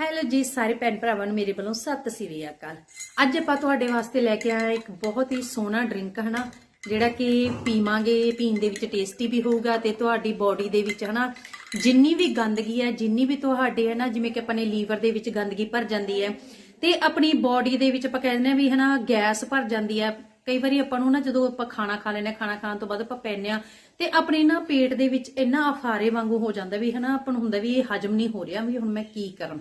Hello ਜੀ, ਸਾਰੇ ਭੈਣ ਭਰਾਵਾਂ ਨੂੰ ਮੇਰੇ ਵੱਲੋਂ ਸਤਿ ਸ੍ਰੀ ਅਕਾਲ। ਅੱਜ ਆਪਾਂ ਤੁਹਾਡੇ ਵਾਸਤੇ ਲੈ ਕੇ ਆਇਆ ਇੱਕ ਬਹੁਤ ਹੀ ਸੋਹਣਾ ਡਰਿੰਕ, ਹਨਾ? ਜਿਹੜਾ ਕਿ ਪੀਵਾਂਗੇ, ਪੀਣ ਦੇ ਵਿੱਚ ਟੇਸਟੀ ਵੀ ਹੋਊਗਾ ਤੇ ਤੁਹਾਡੀ ਬਾਡੀ ਦੇ ਵਿੱਚ, ਹਨਾ? ਜਿੰਨੀ ਵੀ ਗੰਦਗੀ ਹੈ, ਜਿੰਨੀ ਵੀ ਤੁਹਾਡੇ ਹੈ ਨਾ, ਜਿਵੇਂ ਕਿ ਆਪਣੇ ਲੀਵਰ ਦੇ ਵਿੱਚ ਗੰਦਗੀ ਭਰ ਜਾਂਦੀ ਹੈ ਤੇ ਆਪਣੀ ਬਾਡੀ ਦੇ ਵਿੱਚ ਆਪਾਂ ਕਹਿੰਦੇ ਆ ਵੀ, ਹਨਾ, ਗੈਸ ਭਰ ਜਾਂਦੀ ਹੈ। ਕਈ ਵਾਰੀ ਆਪਾਂ ਨੂੰ ਨਾ ਜਦੋਂ ਆਪਾਂ ਖਾਣਾ ਖਾ ਲੈਨੇ ਖਾਣਾ ਖਾਣ ਤੋਂ ਬਾਅਦ ਆਪਾਂ ਪੈਨੇ ਆ ਤੇ ਆਪਣੇ ਨਾ ਪੇਟ ਦੇ ਵਿੱਚ ਇੰਨਾ ਅਫਾਰੇ ਵਾਂਗੂ ਹੋ ਜਾਂਦਾ ਵੀ, ਹਨਾ, ਆਪਾਂ ਨੂੰ ਹੁੰਦਾ ਵੀ ਇਹ ਹਜਮ ਨਹੀਂ ਹੋ ਰਿਹਾ ਵੀ ਹੁਣ ਮੈਂ ਕੀ ਕਰਾਂ।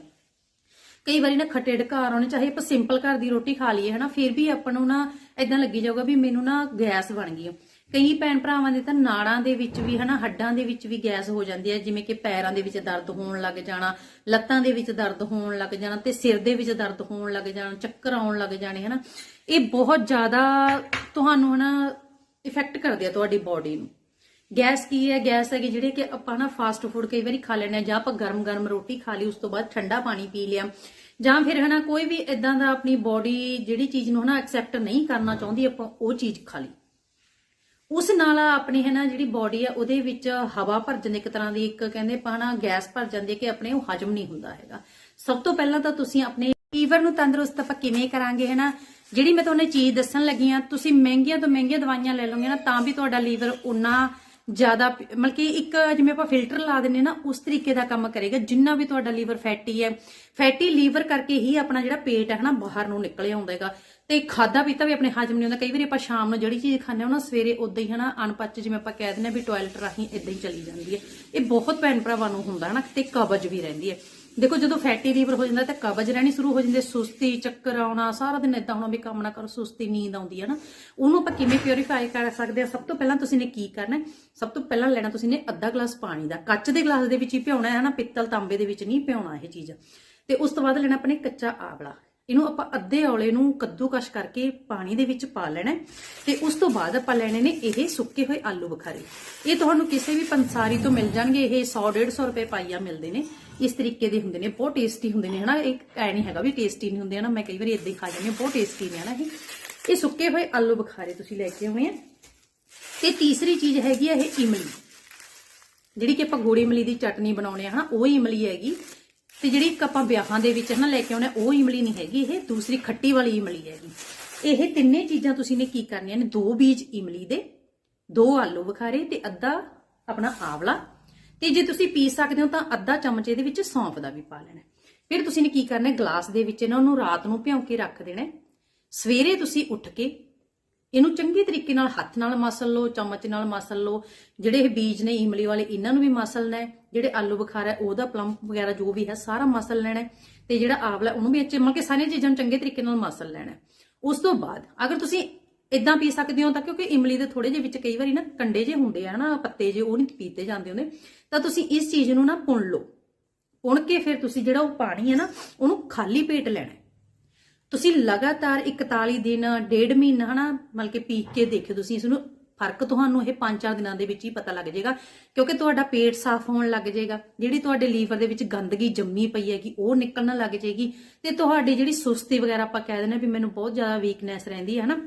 ਕਈ ਵਾਰੀ ਨਾ ਖੱਟੇ ਢਕਾਰ ਆਉਣੇ, ਚਾਹੇ ਆਪਾਂ ਸਿੰਪਲ ਘਰ ਦੀ ਰੋਟੀ ਖਾ ਲਈਏ, ਹਨਾ, ਫਿਰ ਵੀ ਆਪਾਂ ਨੂੰ ਨਾ ਇਦਾਂ ਲੱਗੀ ਜਾਊਗਾ ਵੀ ਮੈਨੂੰ ਨਾ ਗੈਸ ਬਣ ਗਈ ਆ। ਕਈ ਭੈਣ ਭਰਾਵਾਂ ਦੇ ਤਾਂ ਨਾੜਾਂ ਦੇ ਵਿੱਚ ਵੀ, ਹਨਾ, ਹੱਡਾਂ ਦੇ ਵਿੱਚ ਵੀ ਗੈਸ ਹੋ ਜਾਂਦੀ ਹੈ ਜਿਵੇਂ ਕਿ ਪੈਰਾਂ ਦੇ ਵਿੱਚ ਦਰਦ ਹੋਣ ਲੱਗ ਜਾਣਾ, ਲੱਤਾਂ ਦੇ ਵਿੱਚ ਦਰਦ ਹੋਣ ਲੱਗ ਜਾਣਾ ਤੇ ਸਿਰ ਦੇ ਵਿੱਚ ਦਰਦ ਹੋਣ ਲੱਗ ਜਾਣਾ, ਚੱਕਰ ਆਉਣ ਲੱਗ ਜਾਣੇ, ਹਨਾ। ਇਹ ਬਹੁਤ ਜ਼ਿਆਦਾ ਤੁਹਾਨੂੰ, ਹਨਾ ਇਫੈਕਟ ਕਰਦੇ ਆ ਤੁਹਾਡੀ ਬਾਡੀ ਨੂੰ। ਗੈਸ ਕੀ ਹੈ? ਗੈਸ ਹੈਗੀ ਜਿਹੜੇ ਕਿ ਆਪਾਂ ਨਾ ਫਾਸਟ ਫੂਡ ਕਈ ਵਾਰੀ ਖਾ ਲੈਣੇ ਜਾਂ ਆਪਾਂ ਗਰਮ-ਗਰਮ ਰੋਟੀ ਖਾ ਲਈ, ਉਸ ਤੋਂ ਬਾਅਦ ਠੰਡਾ ਪਾਣੀ ਪੀ ਲਿਆ। ਜਾਂ ਫਿਰ ਹਨਾ ਕੋਈ ਵੀ ਇਦਾਂ ਦਾ ਆਪਣੀ ਬਾਡੀ ਜਿਹੜੀ ਚੀਜ਼ ਨੂੰ ਹਨਾ ਐਕਸੈਪਟ ਨਹੀਂ ਕਰਨਾ ਚਾਹੁੰਦੀ, ਆਪਾਂ ਉਹ ਚੀਜ਼ ਖਾ ਲਈ। ਉਸ ਨਾਲ ਆਪਣੀ ਹੈ ਨਾ ਜਿਹੜੀ ਬਾਡੀ ਆ, ਉਹਦੇ ਵਿੱਚ ਹਵਾ ਭਰ ਜਾਂਦੀ, ਇੱਕ ਤਰ੍ਹਾਂ ਦੀ ਇੱਕ ਕਹਿੰਦੇ ਪਾਣਾ ਗੈਸ ਭਰ ਜਾਂਦੀ ਹੈ ਕਿ ਆਪਣੇ ਉਹ ਹਜਮ ਨਹੀਂ ਹੁੰਦਾ ਹੈਗਾ। ਸਭ ਤੋਂ ਪਹਿਲਾਂ ਤਾਂ ਤੁਸੀਂ ਆਪਣੇ ਲੀਵਰ ਨੂੰ ਤੰਦਰੁਸਤ ਆਪਾਂ ਕਿਵੇਂ ਕਰਾਂਗੇ ਹੈਨਾ? ਜਿਹੜੀ ਮੈਂ ਤੁਹਾਨੂੰ ਚੀਜ਼ ਦੱਸਣ ਲੱਗੀ ਆ ਤੁਸੀਂ ਮਹਿੰਗੀਆਂ ਤੋਂ ਮਹਿੰਗੀਆਂ ਦਵਾਈਆਂ ਲੈ ਲਓਗੇ ਨਾ, ਤਾਂ ਵੀ ਤੁਹਾਡਾ ਲੀਵਰ ਉਨਾ ਜ਼ਿਆਦਾ ਮਤਲਬ ਕਿ ਇੱਕ ਜਿਵੇਂ ਆਪਾਂ ਫਿਲਟਰ ਲਾ ਦਿੰਨੇ ਨਾ, ਉਸ ਤਰੀਕੇ ਦਾ ਕੰਮ ਕਰੇਗਾ, ਜਿੰਨਾ ਵੀ ਤੁਹਾਡਾ ਲੀਵਰ ਫੈਟੀ ਹੈ। ਫੈਟੀ ਲੀਵਰ ਕਰਕੇ ਹੀ ਆਪਣਾ ਜਿਹੜਾ ਪੇਟ ਹੈ ਨਾ ਬਾਹਰ ਨੂੰ ਨਿਕਲ ਆਉਂਦਾ ਹੈਗਾ। ਤੇ ਖਾਦਾ ਪੀਤਾ ਵੀ ਆਪਣੇ ਹਜਮ ਨਹੀਂ ਹੁੰਦਾ। ਕਈ ਵਾਰੀ ਆਪਾਂ ਸ਼ਾਮ ਨੂੰ ਜਿਹੜੀ ਚੀਜ਼ ਖਾਂਦੇ ਹਾਂ ਨਾ ਸਵੇਰੇ ਉਦਾਂ ਹੀ ਹਨਾ, ਅਣਪਚ ਜਿਵੇਂ ਆਪਾਂ ਕਹਿ ਦਿੰਦੇ ਹਾਂ ਵੀ ਟਾਇਲਟ ਰਾਹੀਂ ਇਦਾਂ ਹੀ ਚਲੀ ਜਾਂਦੀ ਹੈ। ਇਹ ਬਹੁਤ ਭੈਣ ਭਰਾਵਾਂ ਨੂੰ ਹੁੰਦਾ ਹਨਾ, ਤੇ ਕਬਜ਼ ਵੀ ਰਹਿੰਦੀ ਹੈ। ਦੇਖੋ ਜਦੋਂ ਫੈਟੀ ਲੀਵਰ ਹੋ ਜਾਂਦਾ ਤਾਂ ਕਬਜ਼ ਰਹਿਣੀ ਸ਼ੁਰੂ ਹੋ ਜਾਂਦੀ ਸੁਸਤੀ, ਚੱਕਰ ਆਉਣਾ, ਸਾਰਾ ਦਿਨ ਇਦਾਂ ਹੋਣਾ ਵੀ ਕੰਮ ਨਾ ਕਰੋ, ਸੁਸਤੀ, ਨੀਂਦ ਆਉਂਦੀ ਹੈ ਨਾ। ਉਹਨੂੰ ਆਪਾਂ ਕਿਵੇਂ ਪਿਓਰੀਫਾਈ ਕਰ ਸਕਦੇ ਹਾਂ? ਸਭ ਤੋਂ ਪਹਿਲਾਂ ਤੁਸੀਂ ਨੇ ਕੀ ਕਰਨਾ ਸਭ ਤੋਂ ਪਹਿਲਾਂ ਲੈਣਾ ਤੁਸੀਂ ਨੇ ਅੱਧਾ ਗਲਾਸ ਪਾਣੀ ਦਾ। ਕੱਚ ਦੇ ਗਲਾਸ ਦੇ ਵਿੱਚ ਹੀ ਭਿਉਣਾ ਹੈ ਨਾ ਪਿੱਤਲ ਤਾਂਬੇ ਦੇ ਵਿੱਚ ਨਹੀਂ ਪਿਉਣਾ ਇਹ ਚੀਜ਼। ਤੇ ਉਸ ਤੋਂ ਬਾਅਦ ਲੈਣਾ ਆਪਣੇ ਕੱਚਾ ਆਵਲਾ। ਇਹਨੂੰ ਆਪਾਂ ਅੱਧੇ ਔਲੇ ਨੂੰ ਕੱਦੂਕਸ਼ ਕਰਕੇ ਪਾਣੀ ਦੇ ਵਿੱਚ ਪਾ ਲੈਣਾ ਤੇ ਉਸ ਤੋਂ ਬਾਅਦ ਆਪਾਂ ਲੈਣੇ ਨੇ ਇਹ ਸੁੱਕੇ ਹੋਏ ਆਲੂ ਬੁਖਾਰੇ। ਇਹ ਤੁਹਾਨੂੰ ਕਿਸੇ ਵੀ ਪੰਸਾਰੀ ਤੋਂ ਮਿਲ ਜਾਣਗੇ, ਇਹ 100 150 ਰੁਪਏ ਪਾਈਆ ਮਿਲਦੇ ਨੇ। ਇਸ ਤਰੀਕੇ ਦੇ ਹੁੰਦੇ ਨੇ, ਬਹੁਤ ਟੇਸਟੀ ਹੁੰਦੇ ਨੇ, ਹਨਾ? ਇਹ ਐ ਨਹੀਂ ਹੈਗਾ ਵੀ ਟੇਸਟੀ ਨਹੀਂ ਹੁੰਦੇ, ਹਨਾ? ਮੈਂ ਕਈ ਵਾਰੀ ਇਦਾਂ ਹੀ ਖਾ ਜਾਂਦੀ ਹਾਂ, ਬਹੁਤ ਟੇਸਟੀ ਨੇ, ਹਨਾ ਇਹ? ਇਹ ਸੁੱਕੇ ਹੋਏ ਆਲੂ ਬੁਖਾਰੇ ਤੁਸੀਂ ਲੈ ਕੇ ਆਉਣੇ ਆ। ਤੇ ਤੀਸਰੀ ਚੀਜ਼ ਹੈਗੀ ਆ ਇਹ ਇਮਲੀ। ਜਿਹੜੀ ਕਿ ਆਪਾਂ ਗੋੜੀ ਇਮਲੀ ਦੀ ਚਟਨੀ ਬਣਾਉਣੇ ਆ, ਹਨਾ? ਉਹ ਇਮਲੀ ਹੈਗੀ। ਤੇ ਜਿਹੜੀ ਇੱਕ ਆਪਾਂ ਵਿਆਹਾਂ ਦੇ ਵਿੱਚ ਨਾ ਲੈ ਕੇ ਆਉਣਾ, ਉਹ ਇਮਲੀ ਨਹੀਂ ਹੈਗੀ, ਇਹ ਦੂਸਰੀ ਖੱਟੀ ਵਾਲੀ ਇਮਲੀ ਹੈਗੀ। ਇਹ ਤਿੰਨੇ ਚੀਜ਼ਾਂ ਤੁਸੀਂ ਨੇ ਕੀ ਕਰਨੀਆਂ ਨੇ? ਦੋ ਬੀਜ ਇਮਲੀ ਦੇ, ਦੋ ਆਲੂ ਬੁਖਾਰੇ ਤੇ ਅੱਧਾ ਆਪਣਾ ਆਵਲਾ। ਤੇ ਜੇ ਤੁਸੀਂ ਪੀ ਸਕਦੇ ਹੋ ਤਾਂ ਅੱਧਾ ਚਮਚ ਇਹਦੇ ਵਿੱਚ ਸੌਂਫ ਦਾ ਵੀ ਪਾ ਲੈਣਾ। ਫਿਰ ਤੁਸੀਂ ਨੇ ਕੀ ਕਰਨਾ, ਗਲਾਸ ਦੇ ਵਿੱਚ ਇਹਨਾਂ ਨੂੰ ਰਾਤ ਨੂੰ ਭਿਉਂ ਕੇ ਰੱਖ ਦੇਣਾ। ਸਵੇਰੇ ਤੁਸੀਂ ਉੱਠ ਕੇ ਇਹਨੂੰ ਚੰਗੇ ਤਰੀਕੇ ਨਾਲ ਹੱਥ ਨਾਲ ਮਸਲ ਲਓ, ਚਮਚ ਨਾਲ ਮਸਲ ਲਓ। ਜਿਹੜੇ ਇਹ ਬੀਜ ਨੇ, ਇਮਲੀ ਵਾਲੇ, ਇਹਨਾਂ ਨੂੰ ਵੀ ਮਸਲਣਾ ਜਿਹੜੇ ਆਲੂ ਬੁਖਾਰਾ ਹੈ, ਉਹਦਾ ਪਲੰਪ ਵਗੈਰਾ ਜੋ ਵੀ ਹੈ, ਸਾਰਾ ਮਸਲ ਲੈਣਾ ਹੈ ਤੇ ਜਿਹੜਾ ਆਵਲਾ, ਉਹਨੂੰ ਵੀ ਅੱਛੇ ਮਤਲਬ ਸਾਰੀਆਂ ਚੀਜ਼ਾਂ ਨੂੰ ਚੰਗੇ ਤਰੀਕੇ ਨਾਲ ਮਸਲ ਲੈਣਾ ਉਸ ਤੋਂ ਬਾਅਦ ਅਗਰ ਤੁਸੀਂ ਇਦਾਂ ਪੀ ਸਕਦੇ ਹੋ ਤਾਂ ਕਿਉਂਕਿ ਇਮਲੀ ਦੇ ਥੋੜੇ ਜਿਹੇ ਵਿੱਚ ਕਈ ਵਾਰੀ ਨਾ ਕੰਡੇ ਜੇ ਹੁੰਦੇ ਆ ਨਾ, ਪੱਤੇ ਜੇ ਉਹ ਨਹੀਂ ਪੀਤੇ ਜਾਂਦੇ ਹੁੰਦੇ ਤਾਂ ਤੁਸੀਂ ਇਸ ਚੀਜ਼ ਨੂੰ ਨਾ ਪੁਣ ਲਓ। ਪੁਣ ਕੇ ਫਿਰ ਤੁਸੀਂ ਜਿਹੜਾ ਉਹ ਪਾਣੀ ਹੈ ਨਾ, ਉਹਨੂੰ ਖਾਲੀ ਪੇਟ ਲੈਣਾ ਤੁਸੀਂ ਲਗਾਤਾਰ 41 ਦਿਨ, ਡੇਢ ਮਹੀਨਾ ਹਨਾ, ਮਤਲਬ ਕਿ ਪੀ ਕੇ ਦੇਖਿਓ ਤੁਸੀਂ, ਇਸ ਨੂੰ ਫ਼ਰਕ ਤੁਹਾਨੂੰ ਇਹ 5-4 ਦਿਨਾਂ ਦੇ ਵਿੱਚ ਹੀ ਪਤਾ ਲੱਗ ਜਾਏਗਾ, ਕਿਉਂਕਿ ਤੁਹਾਡਾ ਪੇਟ ਸਾਫ਼ ਹੋਣ ਲੱਗ ਜਾਏਗਾ, ਜਿਹੜੀ ਤੁਹਾਡੇ ਲੀਵਰ ਦੇ ਵਿੱਚ ਗੰਦਗੀ ਜੰਮੀ ਪਈ ਹੈਗੀ, ਉਹ ਨਿਕਲਣ ਲੱਗ ਜਾਏਗੀ ਤੇ ਤੁਹਾਡੀ ਜਿਹੜੀ ਸੁਸਤੀ ਵਗੈਰਾ ਆਪਾਂ ਕਹਿ ਦਿੰਦੇ ਹਾਂ ਵੀ ਮੈਨੂੰ ਬਹੁਤ ਜ਼ਿਆਦਾ ਵੀਕਨੈਸ ਰਹਿੰਦੀ ਹੈ, ਹਨਾ?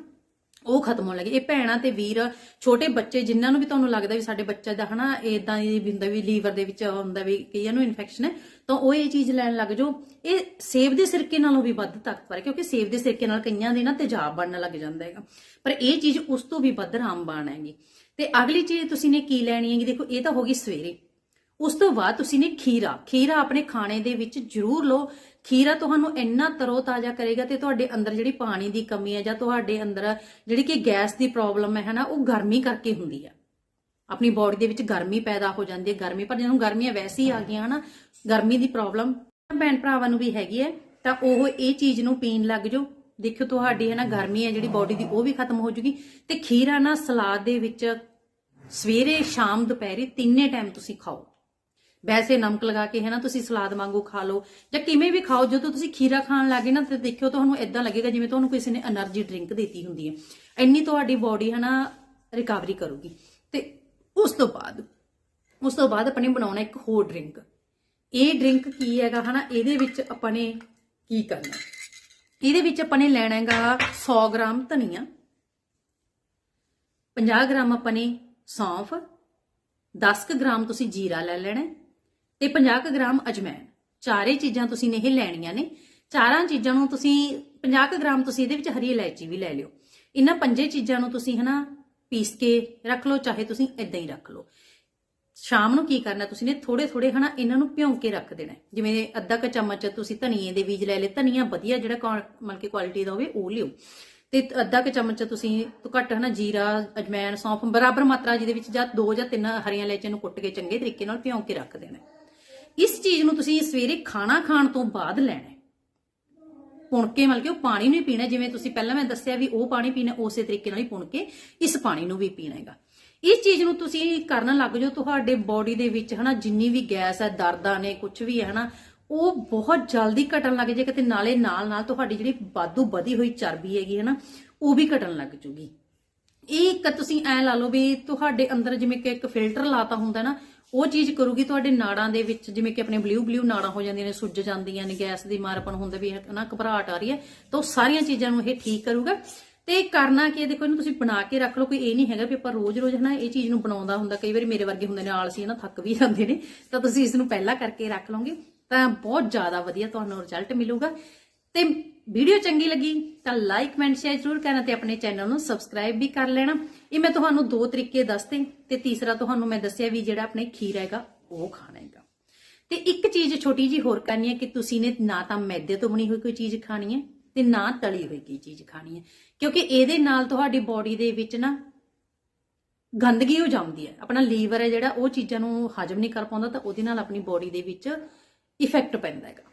ਉਹ ਖਤਮ ਹੋਣ ਲੱਗੇ। ਇਹ ਭੈਣਾਂ ਤੇ ਵੀਰ, ਛੋਟੇ ਬੱਚੇ, ਜਿਨ੍ਹਾਂ ਨੂੰ ਵੀ ਤੁਹਾਨੂੰ ਲੱਗਦਾ ਵੀ ਸਾਡੇ ਬੱਚੇ ਦਾ ਹਨਾ ਇਦਾਂ ਦੀ ਵੀ ਹੁੰਦਾ ਵੀ ਲੀਵਰ ਦੇ ਵਿੱਚ ਹੁੰਦਾ ਵੀ ਕਈਆਂ ਨੂੰ ਇਨਫੈਕਸ਼ਨ ਹੈ, ਤਾਂ ਉਹ ਇਹ ਚੀਜ਼ ਲੈਣ ਲੱਗ ਜਾਓ। ਇਹ ਸੇਬ ਦੇ ਸਿਰਕੇ ਨਾਲੋਂ ਵੀ ਵੱਧ ਤਾਕਤਵਰ ਹੈ, ਕਿਉਂਕਿ ਸੇਬ ਦੇ ਸਿਰਕੇ ਨਾਲ ਕਈਆਂ ਦੇ ਨਾ ਤੇਜ਼ਾਬ ਬਣਨ ਲੱਗ ਜਾਂਦਾ ਹੈਗਾ। ਪਰ ਇਹ ਚੀਜ਼ ਉਸ ਤੋਂ ਵੀ ਵੱਧ ਰਾਮਬਾਣ ਹੈਗੀ। ਤੇ ਅਗਲੀ ਚੀਜ਼ ਤੁਸੀਂ ਨੇ ਕੀ ਲੈਣੀ ਹੈਗੀ? ਦੇਖੋ, ਇਹ ਤਾਂ ਹੋ ਗਈ ਸਵੇਰੇ। ਉਸ ਤੋਂ ਬਾਅਦ ਤੁਸੀਂ ਨੇ ਖੀਰਾ। ਖੀਰਾ ਆਪਣੇ ਖਾਣੇ ਦੇ ਵਿੱਚ ਜ਼ਰੂਰ ਲਓ। ਖੀਰਾ ਤੁਹਾਨੂੰ ਇੰਨਾ ਤਰੋ ਤਾਜ਼ਾ ਕਰੇਗਾ ਤੇ ਤੁਹਾਡੇ ਅੰਦਰ ਜਿਹੜੀ ਪਾਣੀ ਦੀ ਕਮੀ ਹੈ ਜਾਂ ਤੁਹਾਡੇ ਅੰਦਰ ਜਿਹੜੀ ਕਿ ਗੈਸ ਦੀ ਪ੍ਰੋਬਲਮ ਹੈ ਹਨਾ, ਉਹ ਗਰਮੀ ਕਰਕੇ ਹੁੰਦੀ ਹੈ ਆਪਣੀ ਬਾਡੀ ਦੇ ਵਿੱਚ ਗਰਮੀ ਪੈਦਾ ਹੋ ਜਾਂਦੀ ਹੈ, ਗਰਮੀ, ਪਰ ਜਦੋਂ ਗਰਮੀਆਂ ਵੈਸੇ ਹੀ ਆ ਗਈਆਂ ਹਨਾ, ਗਰਮੀ ਦੀ ਪ੍ਰੋਬਲਮ, ਭੈਣ ਭਰਾਵਾਂ ਨੂੰ ਵੀ ਹੈਗੀ ਹੈ, ਤਾਂ ਉਹ ਇਹ ਚੀਜ਼ ਨੂੰ ਪੀਣ ਲੱਗ ਜਾਓ। ਦੇਖਿਓ ਤੁਹਾਡੀ ਹੈ ਨਾ ਗਰਮੀ ਹੈ, ਜਿਹੜੀ ਬਾਡੀ ਦੀ, ਉਹ ਵੀ ਖਤਮ ਹੋ ਜੂਗੀ। ਤੇ ਖੀਰਾ ਨਾ ਸਲਾਦ ਦੇ ਵਿੱਚ ਸਵੇਰੇ, ਸ਼ਾਮ, ਦੁਪਹਿਰੇ ਤਿੰਨੇ ਟਾਈਮ ਤੁਸੀਂ ਖਾਓ। ਵੈਸੇ ਨਮਕ ਲਗਾ ਕੇ ਹੈ ਨਾ ਤੁਸੀਂ ਸਲਾਦ ਵਾਂਗੂ ਖਾ ਲਓ। ਜਾਂ ਕਿਵੇਂ ਵੀ ਖਾਓ, ਜਦੋਂ ਤੁਸੀਂ ਖੀਰਾ ਖਾਣ ਲੱਗੇ ਨਾ, ਤੇ ਦੇਖਿਓ ਤੁਹਾਨੂੰ ਇਦਾਂ ਲੱਗੇਗਾ ਜਿਵੇਂ ਤੁਹਾਨੂੰ ਕਿਸੇ ਨੇ એનર્ਜੀ ਡਰਿੰਕ ਦਿੱਤੀ ਹੁੰਦੀ ਹੈ। ਇੰਨੀ ਤੁਹਾਡੀ ਬਾਡੀ ਹੈ ਨਾ ਰਿਕਵਰੀ ਕਰੂਗੀ। ਤੇ ਉਸ ਤੋਂ ਬਾਅਦ, ਉਸ ਤੋਂ ਬਾਅਦ ਆਪਣੇ ਬਣਾਉਣਾ ਇੱਕ ਹੋਰ ਡਰਿੰਕ ਇਹ ਡਰਿੰਕ ਕੀ ਹੈਗਾ, ਹਨਾ, ਇਹਦੇ ਵਿੱਚ ਆਪਾਂ ਨੇ ਕੀ ਕਰਨਾ? ਇਹਦੇ ਵਿੱਚ ਆਪਾਂ ਨੇ ਲੈਣਾ ਹੈਗਾ 100 ਗ੍ਰਾਮ ਧਨੀਆ 50 ਗ੍ਰਾਮ ਆਪਾਂ ਨੇ ਸੌਂਫ 10 ਗ੍ਰਾਮ ਤੁਸੀਂ ਜੀਰਾ ਲੈ ਲੈਣਾ ਤੇ 50 ਕੁ ਗ੍ਰਾਮ ਅਜਮੈਨ ਚਾਰੇ ਚੀਜ਼ਾਂ ਤੁਸੀਂ ਨੇ ਇਹ ਲੈਣੀਆਂ ਨੇ। ਚਾਰਾਂ ਚੀਜ਼ਾਂ ਨੂੰ ਤੁਸੀਂ 50 ਕੁ ਗ੍ਰਾਮ ਤੁਸੀਂ ਇਹਦੇ ਵਿੱਚ ਹਰੀ ਇਲਾਇਚੀ ਵੀ ਲੈ ਲਿਓ। ਇਹਨਾਂ ਪੰਜੇ ਚੀਜ਼ਾਂ ਨੂੰ ਤੁਸੀਂ ਹਨਾ ਪੀਸ ਕੇ ਰੱਖ ਲਓ, ਚਾਹੇ ਤੁਸੀਂ ਇਦਾਂ ਹੀ ਰੱਖ ਲਓ। ਸ਼ਾਮ ਨੂੰ ਕੀ ਕਰਨਾ, ਤੁਸੀਂ ਨੇ ਥੋੜੇ ਥੋੜੇ ਹਨਾ ਇਹਨਾਂ ਨੂੰ ਭਿਉਂ ਕੇ ਰੱਖ ਦੇਣਾ। ਜਿਵੇਂ ਅੱਧਾ ਕ ਚਮਚ ਤੁਸੀਂ ਧਨੀਏ ਦੇ ਬੀਜ ਲੈ ਲਏ, ਧਨੀਆ ਵਧੀਆ ਜਿਹੜਾ ਕੁਆ- ਮਤਲਬ ਕਿ ਕੁਆਲਿਟੀ ਦਾ ਹੋਵੇ, ਉਹ ਲਿਓ। ਤੇ ਅੱਧਾ ਕ ਚਮਚ ਤੁਸੀਂ ਤੋਂ ਘੱਟ ਹਨਾ ਜੀਰਾ, ਅਜਮੈਨ, ਸੌਂਫ ਬਰਾਬਰ ਮਾਤਰਾ ਜਿਹਦੇ ਵਿੱਚ ਜਾਂ ਦੋ ਜਾਂ ਤਿੰਨ ਹਰੀਆਂ ਇਲਾਇਚੀਆਂ ਨੂੰ ਕੁੱਟ ਕੇ ਚੰਗੇ ਤਰੀਕੇ ਨਾਲ ਭਿਉਂ ਕੇ ਰੱਖ ਦੇਣਾ। ਇਸ ਚੀਜ਼ ਨੂੰ ਤੁਸੀਂ ਸਵੇਰੇ ਖਾਣਾ ਖਾਣ ਤੋਂ ਬਾਅਦ ਲੈਣਾ ਪੁਣ ਕੇ ਮਤਲਬ ਕਿ ਉਹ ਪਾਣੀ ਨੂੰ ਹੀ ਪੀਣਾ ਜਿਵੇਂ ਤੁਸੀਂ ਪਹਿਲਾਂ ਮੈਂ ਦੱਸਿਆ ਵੀ ਉਹ ਪਾਣੀ ਪੀਣਾ, ਉਸੇ ਤਰੀਕੇ ਨਾਲ ਹੀ ਪੁਣ ਕੇ ਇਸ ਪਾਣੀ ਨੂੰ ਵੀ ਪੀਣਾ ਹੈਗਾ। ਇਸ ਚੀਜ਼ ਨੂੰ ਤੁਸੀਂ ਕਰਨ ਲੱਗ ਜਾਓ ਤੁਹਾਡੇ ਬਾਡੀ ਦੇ ਵਿੱਚ, ਹਨਾ, ਜਿੰਨੀ ਵੀ ਗੈਸ ਹੈ, ਦਰਦਾਂ ਨੇ ਕੁਝ ਵੀ ਹੈ, ਹਨਾ, ਉਹ ਬਹੁਤ ਜਲਦੀ ਘਟਣ ਲੱਗ ਜੇ ਕਿਤੇ ਨਾਲੇ ਨਾਲ ਨਾਲ ਤੁਹਾਡੀ ਜਿਹੜੀ ਵਾਧੂ ਵਧੀ ਹੋਈ ਚਰਬੀ ਹੈਗੀ ਹੈ ਨਾ ਉਹ ਵੀ ਘਟਣ ਲੱਗ ਜੂਗੀ। ਇਹ ਇੱਕ ਤੁਸੀਂ ਐ ਲਾ ਲਓ ਵੀ ਤੁਹਾਡੇ ਅੰਦਰ ਜਿਵੇਂ ਕਿ ਇੱਕ ਫਿਲਟਰ ਲਾਤਾ ਹੁੰਦਾ ਨਾ ਉਹ ਚੀਜ਼ ਕਰੂਗੀ ਤੁਹਾਡੇ ਨਾੜਾਂ ਦੇ ਵਿੱਚ, ਜਿਵੇਂ ਕਿ ਆਪਣੇ ਬਲੂ ਬਲੂ ਨਾੜਾਂ ਹੋ ਜਾਂਦੀਆਂ ਨੇ, ਸੁੱਜ ਜਾਂਦੀਆਂ ਨੇ, ਗੈਸ ਦੀ ਮਾਰਪਣ ਹੁੰਦਾ ਵੀ ਹੈ, ਨਾ ਘਬਰਾਹਟ ਆ ਰਹੀ ਹੈ, ਤਾਂ ਉਹ ਸਾਰੀਆਂ ਚੀਜ਼ਾਂ ਨੂੰ ਇਹ ਠੀਕ ਕਰੂਗਾ। ਤੇ ਕਰਨਾ ਕੀ ਦੇਖੋ ਇਹਨੂੰ ਤੁਸੀਂ ਬਣਾ ਕੇ ਰੱਖ ਲਓ, ਕੋਈ ਇਹ ਨਹੀਂ ਹੈਗਾ ਵੀ ਆਪਾਂ ਰੋਜ਼-ਰੋਜ਼ ਹਨਾ ਇਹ ਚੀਜ਼ ਨੂੰ ਬਣਾਉਂਦਾ ਹੁੰਦਾ। ਕਈ ਵਾਰੀ ਮੇਰੇ ਵਰਗੇ ਹੁੰਦੇ ਨੇ ਆਲਸੀ, ਹਨਾ, ਥੱਕ ਵੀ ਜਾਂਦੇ ਨੇ, ਤਾਂ ਤੁਸੀਂ ਇਸ ਨੂੰ ਪਹਿਲਾਂ ਕਰਕੇ ਰੱਖ ਲਓਗੇ, ਤਾਂ ਬਹੁਤ ਜ਼ਿਆਦਾ ਵਧੀਆ ਤੁਹਾਨੂੰ ਰਿਜ਼ਲਟ ਮਿਲੂਗਾ। ਤੇ ਵੀਡੀਓ ਚੰਗੀ ਲੱਗੀ ਤਾਂ ਲਾਈਕ ਕਮੈਂਟ ਸ਼ੇਅਰ ਜ਼ਰੂਰ ਕਰਨਾ ਤੇ ਆਪਣੇ ਚੈਨਲ ਨੂੰ ਸਬਸਕ੍ਰਾਈਬ ਵੀ ਕਰ ਲੈਣਾ। ਇਹ ਮੈਂ ਤੁਹਾਨੂੰ ਦੋ ਤਰੀਕੇ ਦੱਸਦੇ ਤੇ ਤੀਸਰਾ ਤੁਹਾਨੂੰ ਮੈਂ ਦੱਸਿਆ ਵੀ ਜਿਹੜਾ ਆਪਣੇ ਖੀਰ ਹੈਗਾ, ਉਹ ਖਾਣਾ ਹੈਗਾ। ਤੇ ਇੱਕ ਚੀਜ਼ ਛੋਟੀ ਜੀ ਹੋਰ ਕਰਨੀ ਹੈ ਕਿ ਤੁਸੀਂ ਨੇ ਨਾ ਤਾਂ ਮੈਦੇ ਤੋਂ ਬਣੀ ਹੋਈ ਕੋਈ ਚੀਜ਼ ਖਾਣੀ ਹੈ ਤੇ ਨਾ ਤਲੀ ਹੋਈ ਕੋਈ ਚੀਜ਼ ਖਾਣੀ ਹੈ। ਕਿਉਂਕਿ ਇਹਦੇ ਨਾਲ ਤੁਹਾਡੀ ਬਾਡੀ ਦੇ ਵਿੱਚ ਨਾ ਗੰਦਗੀ ਹੋ ਜਾਂਦੀ ਹੈ। ਆਪਣਾ ਲੀਵਰ ਹੈ ਜਿਹੜਾ, ਉਹ ਚੀਜ਼ਾਂ ਨੂੰ ਹਜਮ ਨਹੀਂ ਕਰ ਪਾਉਂਦਾ ਤਾਂ ਉਹਦੇ ਨਾਲ ਆਪਣੀ ਬਾਡੀ ਦੇ ਵਿੱਚ ਇਫੈਕਟ ਪੈਂਦਾ ਹੈਗਾ।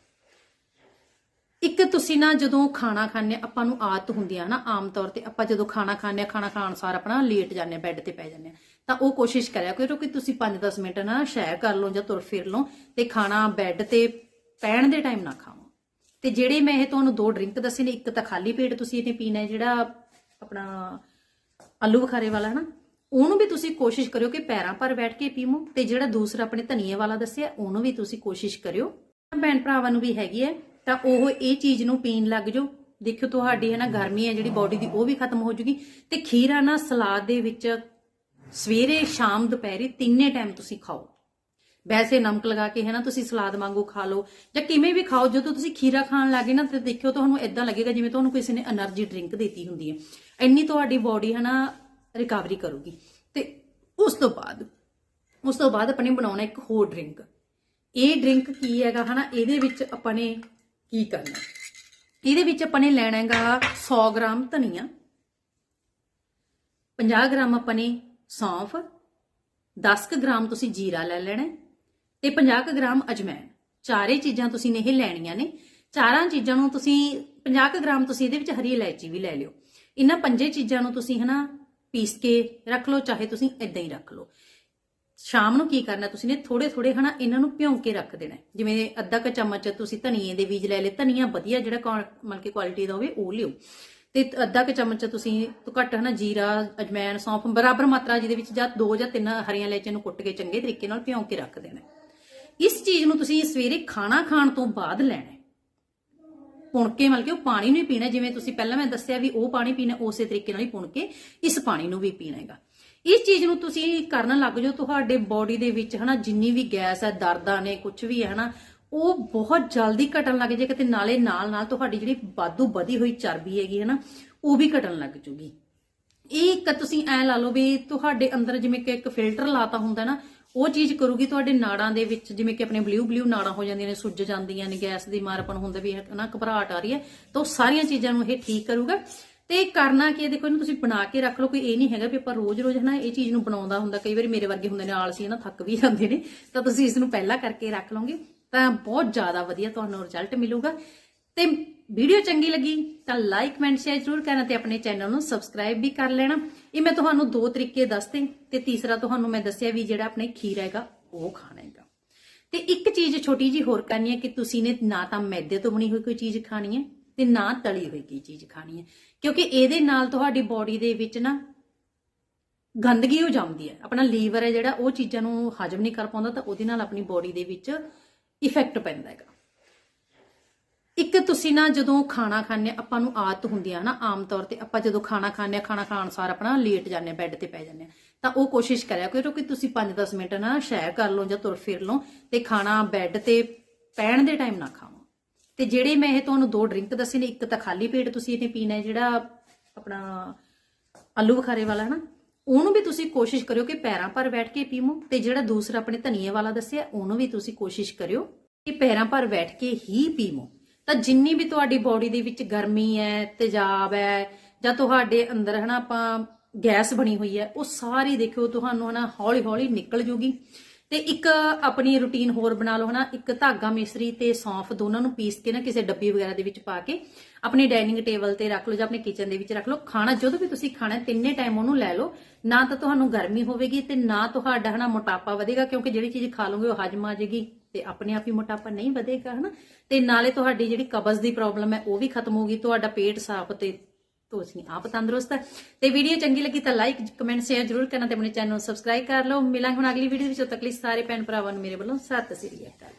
ਇੱਕ ਤੁਸੀਂ ਨਾ ਜਦੋਂ ਖਾਣਾ ਖਾਂਦੇ ਆਪਾਂ ਨੂੰ ਆਦਤ ਹੁੰਦੀ ਆ ਨਾ, ਆਮ ਤੌਰ ਤੇ ਆਪਾਂ ਜਦੋਂ ਖਾਣਾ ਖਾਂਦੇ ਆ, ਖਾਣਾ ਖਾਣ ਸਾਰ ਆਪਣਾ ਲੇਟ ਜਾਂਦੇ ਆ ਬੈੱਡ ਤੇ ਪੈ ਜਾਂਦੇ ਆ। ਤਾਂ ਉਹ ਕੋਸ਼ਿਸ਼ ਕਰਿਆ ਕਰੋ ਕਿ ਤੁਸੀਂ 5-10 ਮਿੰਟ ਨਾ ਸ਼ੈਰ ਕਰ ਲਓ ਜਾਂ ਤੁਰ ਫਿਰ ਲਓ ਤੇ ਖਾਣਾ ਬੈੱਡ ਤੇ ਪੈਣ ਦੇ ਟਾਈਮ ਨਾ ਖਾਓ। ਤੇ ਜਿਹੜੇ ਮੈਂ ਇਹ ਤੁਹਾਨੂੰ ਦੋ ਡਰਿੰਕ ਦੱਸੇ ਨੇ, ਇੱਕ ਤਾਂ ਖਾਲੀ ਪੇਟ ਤੁਸੀਂ ਇਹਨੇ ਪੀਣਾ ਜਿਹੜਾ ਆਪਣਾ ਆਲੂ ਬੁਖਾਰੇ ਵਾਲਾ ਨਾ ਉਹਨੂੰ ਵੀ ਤੁਸੀਂ ਕੋਸ਼ਿਸ਼ ਕਰਿਓ ਕਿ ਪੈਰਾਂ ਪਰ ਬੈਠ ਕੇ ਪੀਵੋ ਤੇ ਜਿਹੜਾ ਦੂਸਰਾ ਆਪਣੇ ਧਨੀਏ ਵਾਲਾ ਦੱਸਿਆ, ਉਹਨੂੰ ਵੀ ਤੁਸੀਂ ਕੋਸ਼ਿਸ਼ ਕਰਿਓ। ਭੈਣ ਭਰਾਵਾਂ ਨੂੰ ਵੀ ਹੈਗੀ ਹੈ ਤਾਂ ਉਹ ਇਹ ਚੀਜ਼ ਨੂੰ ਪੀਣ ਲੱਗ ਜਾਓ। ਦੇਖਿਓ ਤੁਹਾਡੀ ਹੈ ਨਾ ਗਰਮੀ ਹੈ, ਜਿਹੜੀ ਬਾਡੀ ਦੀ, ਉਹ ਵੀ ਖਤਮ ਹੋ ਜੂਗੀ। ਤੇ ਖੀਰਾ ਨਾ ਸਲਾਦ ਦੇ ਵਿੱਚ ਸਵੇਰੇ, ਸ਼ਾਮ, ਦੁਪਹਿਰੇ ਤਿੰਨੇ ਟਾਈਮ ਤੁਸੀਂ ਖਾਓ। ਵੈਸੇ ਨਮਕ ਲਗਾ ਕੇ ਹੈ ਨਾ ਤੁਸੀਂ ਸਲਾਦ ਵਾਂਗੂ ਖਾ ਲਓ, ਜਾਂ ਕਿਵੇਂ ਵੀ ਖਾਓ, ਜਦੋਂ ਤੁਸੀਂ ਖੀਰਾ ਖਾਣ ਲੱਗੇ ਨਾ, ਤੇ ਦੇਖਿਓ ਤੁਹਾਨੂੰ ਇਦਾਂ ਲੱਗੇਗਾ ਜਿਵੇਂ ਤੁਹਾਨੂੰ ਕਿਸੇ ਨੇ એનર્ਜੀ ਡਰਿੰਕ ਦਿੱਤੀ ਹੁੰਦੀ ਹੈ। ਇੰਨੀ ਤੁਹਾਡੀ ਬਾਡੀ ਹੈ ਨਾ ਰਿਕਵਰੀ ਕਰੂਗੀ। ਤੇ ਉਸ ਤੋਂ ਬਾਅਦ, ਉਸ ਤੋਂ ਬਾਅਦ ਆਪਣੇ ਬਣਾਉਣਾ ਇੱਕ ਹੋਰ ਡਰਿੰਕ ਇਹ ਡਰਿੰਕ ਕੀ ਹੈਗਾ ਹਨਾ, ਇਹਦੇ ਵਿੱਚ ਆਪਣੇ ਕੀ ਕਰਨਾ? ਇਹਦੇ ਵਿੱਚ ਆਪਾਂ ਨੇ ਲੈਣਾ ਹੈਗਾ 100 ਗ੍ਰਾਮ ਧਨੀਆ 50 ਗ੍ਰਾਮ ਆਪਾਂ ਨੇ ਸੌਂਫ 10 ਕੁ ਗ੍ਰਾਮ ਤੁਸੀਂ ਜੀਰਾ ਲੈ ਲੈਣਾ ਹੈ ਤੇ 50 ਕੁ ਗ੍ਰਾਮ ਅਜਮੈਨ ਚਾਰੇ ਚੀਜ਼ਾਂ ਤੁਸੀਂ ਨੇ ਇਹ ਲੈਣੀਆਂ ਨੇ। ਚਾਰਾਂ ਚੀਜ਼ਾਂ ਨੂੰ ਤੁਸੀਂ 50 ਕੁ ਗ੍ਰਾਮ ਤੁਸੀਂ ਇਹਦੇ ਵਿੱਚ ਹਰੀ ਇਲਾਇਚੀ ਵੀ ਲੈ ਲਿਓ। ਇਹਨਾਂ ਪੰਜੇ ਚੀਜ਼ਾਂ ਨੂੰ ਤੁਸੀਂ ਹਨਾ ਪੀਸ ਕੇ ਰੱਖ ਲਓ, ਚਾਹੇ ਤੁਸੀਂ ਇਦਾਂ ਹੀ ਰੱਖ ਲਓ। ਸ਼ਾਮ ਨੂੰ ਕੀ ਕਰਨਾ? ਤੁਸੀਂ ਨੇ ਥੋੜੇ ਥੋੜੇ ਹਨਾ ਇਹਨਾਂ ਨੂੰ ਭਿਉਂ ਕੇ ਰੱਖ ਦੇਣਾ ਜਿਵੇਂ ਅੱਧਾ ਕ ਚਮਚ ਤੁਸੀਂ ਧਨੀਏ ਦੇ ਬੀਜ ਲੈ ਲਏ, ਧਨੀਆ ਵਧੀਆ ਜਿਹੜਾ ਕੁਆ- ਮਤਲਬ ਕਿ ਕੁਆਲਿਟੀ ਦਾ ਹੋਵੇ, ਉਹ ਲਿਓ। ਤੇ ਅੱਧਾ ਕ ਚਮਚ ਤੁਸੀਂ ਤੋਂ ਘੱਟ ਹਨਾ ਜੀਰਾ, ਅਜਮੈਨ, ਸੌਂਫ ਬਰਾਬਰ ਮਾਤਰਾ ਜਿਹਦੇ ਵਿੱਚ ਜਾਂ ਦੋ ਜਾਂ ਤਿੰਨ ਹਰੀਆਂ ਇਲਾਇਚੀਆਂ ਨੂੰ ਕੁੱਟ ਕੇ ਚੰਗੇ ਤਰੀਕੇ ਨਾਲ ਭਿਉਂ ਕੇ ਰੱਖ ਦੇਣਾ ਇਸ ਚੀਜ਼ ਨੂੰ ਤੁਸੀਂ ਸਵੇਰੇ ਖਾਣਾ ਖਾਣ ਤੋਂ ਬਾਅਦ ਲੈਣਾ ਪੁਣ ਕੇ ਮਤਲਬ ਕਿ ਉਹ ਪਾਣੀ ਨੂੰ ਹੀ ਪੀਣਾ ਜਿਵੇਂ ਤੁਸੀਂ ਪਹਿਲਾਂ ਮੈਂ ਦੱਸਿਆ ਵੀ ਉਹ ਪਾਣੀ ਪੀਣਾ, ਉਸੇ ਤਰੀਕੇ ਨਾਲ ਹੀ ਪੁਣ ਕੇ ਇਸ ਪਾਣੀ ਨੂੰ ਵੀ ਪੀਣਾ ਹੈਗਾ। ਇਸ ਚੀਜ਼ ਨੂੰ ਤੁਸੀਂ ਕਰਨ ਲੱਗ ਜਾਓ, ਤੁਹਾਡੇ ਬਾਡੀ ਦੇ ਵਿੱਚ ਹਨਾ, ਜਿੰਨੀ ਵੀ ਗੈਸ ਹੈ, ਦਰਦਾਂ ਨੇ ਕੁਝ ਵੀ ਹੈ ਹਨਾ, ਉਹ ਬਹੁਤ ਜਲਦੀ ਘਟਣ ਲੱਗ ਜੇ, ਕਿਤੇ ਨਾਲੇ ਨਾਲ ਨਾਲ ਤੁਹਾਡੀ ਜਿਹੜੀ ਵਾਧੂ ਵਧੀ ਹੋਈ ਚਰਬੀ ਹੈਗੀ ਹੈ ਨਾ ਉਹ ਵੀ ਘਟਣ ਲੱਗ ਜੂਗੀ। ਇਹ ਇੱਕ ਤੁਸੀਂ ਐ ਲਾ ਲਓ ਵੀ ਤੁਹਾਡੇ ਅੰਦਰ ਜਿਵੇਂ ਕਿ ਇੱਕ ਫਿਲਟਰ ਲਾਤਾ ਹੁੰਦਾ ਨਾ, ਉਹ ਚੀਜ਼ ਕਰੂਗੀ ਤੁਹਾਡੇ ਨਾੜਾਂ ਦੇ ਵਿੱਚ, ਜਿਵੇਂ ਕਿ ਆਪਣੇ ਬਲੂ ਬਲੂ ਨਾੜਾਂ ਹੋ ਜਾਂਦੀਆਂ ਨੇ, ਸੁੱਜ ਜਾਂਦੀਆਂ ਨੇ ਗੈਸ ਦੀ ਮਾਰਪਣ ਹੁੰਦਾ ਵੀ ਹਨਾ, ਘਬਰਾਹਟ ਆ ਰਹੀ ਹੈ, ਤਾਂ ਉਹ ਸਾਰੀਆਂ ਚੀਜ਼ਾਂ ਨੂੰ ਇਹ ਠੀਕ ਕਰੂਗਾ। ਤੇ ਕਰਨਾ ਕੀ ਹੈ? ਦੇਖੋ ਇਹਨੂੰ ਤੁਸੀਂ ਬਣਾ ਕੇ ਰੱਖ ਲਓ, ਕੋਈ ਇਹ ਨਹੀਂ ਹੈਗਾ ਵੀ ਆਪਾਂ ਰੋਜ਼-ਰੋਜ਼ ਹਨਾ ਇਹ ਚੀਜ਼ ਨੂੰ ਬਣਾਉਂਦਾ ਹੁੰਦਾ। ਕਈ ਵਾਰੀ ਮੇਰੇ ਵਰਗੇ ਹੁੰਦੇ ਨੇ, ਆਲਸੀ ਹਨਾ ਥੱਕ ਵੀ ਜਾਂਦੇ ਨੇ। ਤਾਂ ਤੁਸੀਂ ਇਸ ਨੂੰ ਪਹਿਲਾਂ ਕਰਕੇ ਰੱਖ ਲਓਗੇ, ਤਾਂ ਬਹੁਤ ਜ਼ਿਆਦਾ ਵਧੀਆ ਤੁਹਾਨੂੰ ਰਿਜ਼ਲਟ ਮਿਲੂਗਾ। ਤੇ ਵੀਡੀਓ ਚੰਗੀ ਲੱਗੀ, ਤਾਂ ਲਾਈਕ ਕਮੈਂਟ ਸ਼ੇਅਰ ਜ਼ਰੂਰ ਕਰਨਾ ਤੇ ਆਪਣੇ ਚੈਨਲ ਨੂੰ ਸਬਸਕ੍ਰਾਈਬ ਵੀ ਕਰ ਲੈਣਾ। ਇਹ ਮੈਂ ਤੁਹਾਨੂੰ ਦੋ ਤਰੀਕੇ ਦੱਸਦੇ ਤੇ ਤੀਸਰਾ ਤੁਹਾਨੂੰ ਮੈਂ ਦੱਸਿਆ ਵੀ ਜਿਹੜਾ ਆਪਣੇ ਖੀਰ ਹੈਗਾ, ਉਹ ਖਾਣਾ ਹੈਗਾ। ਤੇ ਇੱਕ ਚੀਜ਼ ਛੋਟੀ ਜੀ ਹੋਰ ਕਰਨੀ ਹੈ ਕਿ ਤੁਸੀਂ ਨੇ ਨਾ ਤਾਂ ਮੈਦੇ ਤੋਂ ਬਣੀ ਹੋਈ ਕੋਈ ਚੀਜ਼ ਖਾਣੀ ਹੈ, ਤੇ ਨਾ ਤਲੀ ਹੋਈ ਕੋਈ ਚੀਜ਼ ਖਾਣੀ ਹੈ। ਕਿਉਂਕਿ ਇਹਦੇ ਨਾਲ ਤੁਹਾਡੀ ਬਾਡੀ ਦੇ ਵਿੱਚ ਨਾ ਗੰਦਗੀ ਹੋ ਜਾਂਦੀ ਹੈ। ਆਪਣਾ ਲੀਵਰ ਹੈ ਜਿਹੜਾ, ਉਹ ਚੀਜ਼ਾਂ ਨੂੰ ਹਜਮ ਨਹੀਂ ਕਰ ਪਾਉਂਦਾ ਤਾਂ ਉਹਦੇ ਨਾਲ ਆਪਣੀ ਬਾਡੀ ਦੇ ਵਿੱਚ ਇਫੈਕਟ ਪੈਂਦਾ ਹੈਗਾ। ਇੱਕ ਤੁਸੀਂ ਨਾ ਜਦੋਂ ਖਾਣਾ ਖਾਂਦੇ ਆਪਾਂ ਨੂੰ ਆਦਤ ਹੁੰਦੀ ਆ ਨਾ ਆਮ ਤੌਰ ਤੇ ਆਪਾਂ ਜਦੋਂ ਖਾਣਾ ਖਾਂਦੇ ਆ, ਖਾਣਾ ਖਾਣ ਸਾਰ ਆਪਣਾ ਲੇਟ ਜਾਂਦੇ ਆ ਬੈੱਡ ਤੇ ਪੈ ਜਾਂਦੇ ਆ, ਤਾਂ ਉਹ ਕੋਸ਼ਿਸ਼ ਕਰਿਆ ਕਰੋ ਕਿ ਤੁਸੀਂ 5-10 ਮਿੰਟ ਨਾ ਸ਼ੈਰ ਕਰ ਲਓ ਜਾਂ ਤੁਰ ਫਿਰ ਲਓ ਤੇ ਖਾਣਾ ਬੈੱਡ ਤੇ ਪੈਣ ਦੇ ਟਾਈਮ ਨਾ ਖਾਓ। ਤੇ ਜਿਹੜੇ ਮੈਂ ਇਹ ਤੁਹਾਨੂੰ ਦੋ ਡਰਿੰਕ ਦੱਸੇ ਨੇ, ਇੱਕ ਤਾਂ ਖਾਲੀ ਪੇਟ ਤੁਸੀਂ ਇਹਨੇ ਪੀਣਾ ਜਿਹੜਾ ਆਪਣਾ ਆਲੂ ਬੁਖਾਰੇ ਵਾਲਾ ਹੈ ਨਾ ਉਹਨੂੰ ਵੀ ਤੁਸੀਂ ਕੋਸ਼ਿਸ਼ ਕਰਿਓ ਕਿ ਪੈਰਾਂ ਪਰ ਬੈਠ ਕੇ ਪੀਵੋ ਤੇ ਜਿਹੜਾ ਦੂਸਰਾ ਆਪਣੇ ਧਨੀਏ ਵਾਲਾ ਦੱਸਿਆ, ਉਹਨੂੰ ਵੀ ਤੁਸੀਂ ਕੋਸ਼ਿਸ਼ ਕਰਿਓ ਕਿ ਪੈਰਾਂ ਪਰ ਬੈਠ ਕੇ ਹੀ ਪੀਵੋ। ਤਾਂ ਜਿੰਨੀ ਵੀ ਤੁਹਾਡੀ ਬਾਡੀ ਦੇ ਵਿੱਚ ਗਰਮੀ ਹੈ, ਤੇਜ਼ਾਬ ਹੈ, ਜਾਂ ਤੁਹਾਡੇ ਅੰਦਰ, ਹਨਾ, ਆਪਾਂ ਗੈਸ ਬਣੀ ਹੋਈ ਹੈ, ਉਹ ਸਾਰੀ ਦੇਖਿਓ, ਤੁਹਾਨੂੰ, ਹਨਾ ਹੌਲੀ ਹੌਲੀ ਨਿਕਲ ਜੂਗੀ। ਤੇ ਇੱਕ ਆਪਣੀ ਰੁਟੀਨ ਹੋਰ ਬਣਾ ਲਓ, ਹਨਾ? ਇੱਕ ਧਾਗਾ ਮਿਸਰੀ ਤੇ ਸੌਂਫ ਦੋਨਾਂ ਨੂੰ ਪੀਸ ਕੇ ਨਾ ਕਿਸੇ ਡੱਬੀ ਵਗੈਰਾ ਦੇ ਵਿੱਚ ਪਾ ਕੇ ਆਪਣੀ ਡਾਈਨਿੰਗ ਟੇਬਲ ਤੇ ਰੱਖ ਲਓ ਜਾਂ ਆਪਣੇ ਕਿਚਨ ਦੇ ਵਿੱਚ ਰੱਖ ਲਓ। ਖਾਣਾ ਜਦੋਂ ਵੀ ਤੁਸੀਂ ਖਾਣਾ ਤਿੰਨੇ ਟਾਈਮ ਉਹਨੂੰ ਲੈ ਲਓ। ਨਾ ਤਾਂ ਤੁਹਾਨੂੰ ਗਰਮੀ ਹੋਵੇਗੀ ਤੇ ਨਾ ਤੁਹਾਡਾ, ਹਨਾ, ਮੋਟਾਪਾ ਵਧੇਗਾ, ਕਿਉਂਕਿ ਜਿਹੜੀ ਚੀਜ਼ ਖਾ ਲਓਗੇ ਉਹ ਹਜਮ ਆ ਜਾਏਗੀ ਤੇ ਆਪਣੇ ਆਪ ਹੀ ਮੋਟਾਪਾ ਨਹੀਂ ਵਧੇਗਾ, ਹਨਾ? ਤੇ ਨਾਲੇ ਤੁਹਾਡੀ ਜਿਹੜੀ ਕਬਜ਼ ਦੀ ਪ੍ਰੋਬਲਮ ਹੈ, ਉਹ ਵੀ ਖਤਮ ਹੋਊਗੀ, ਤੁਹਾਡਾ ਪੇਟ ਸਾਫ਼ ਤੇ ਤੁਸੀਂ ਆਪ ਤੰਦਰੁਸਤ ਤੇ ਵੀਡੀਓ ਚੰਗੀ ਲੱਗੀ ਤਾਂ ਲਾਈਕ ਕਮੈਂਟ ਸ਼ੇਅਰ ਜ਼ਰੂਰ ਕਰਨਾ ਤੇ ਆਪਣੇ ਚੈਨਲ ਨੂੰ ਸਬਸਕ੍ਰਾਈਬ ਕਰ ਲਓ। ਮਿਲਾਂਗੇ ਹੁਣ ਅਗਲੀ ਵੀਡੀਓ ਵਿੱਚ। ਤੱਕ ਲਈ ਸਾਰੇ ਭੈਣ ਭਰਾਵਾਂ ਨੂੰ ਮੇਰੇ ਵੱਲੋਂ ਸਤਿ ਸ੍ਰੀ ਅਕਾਲ।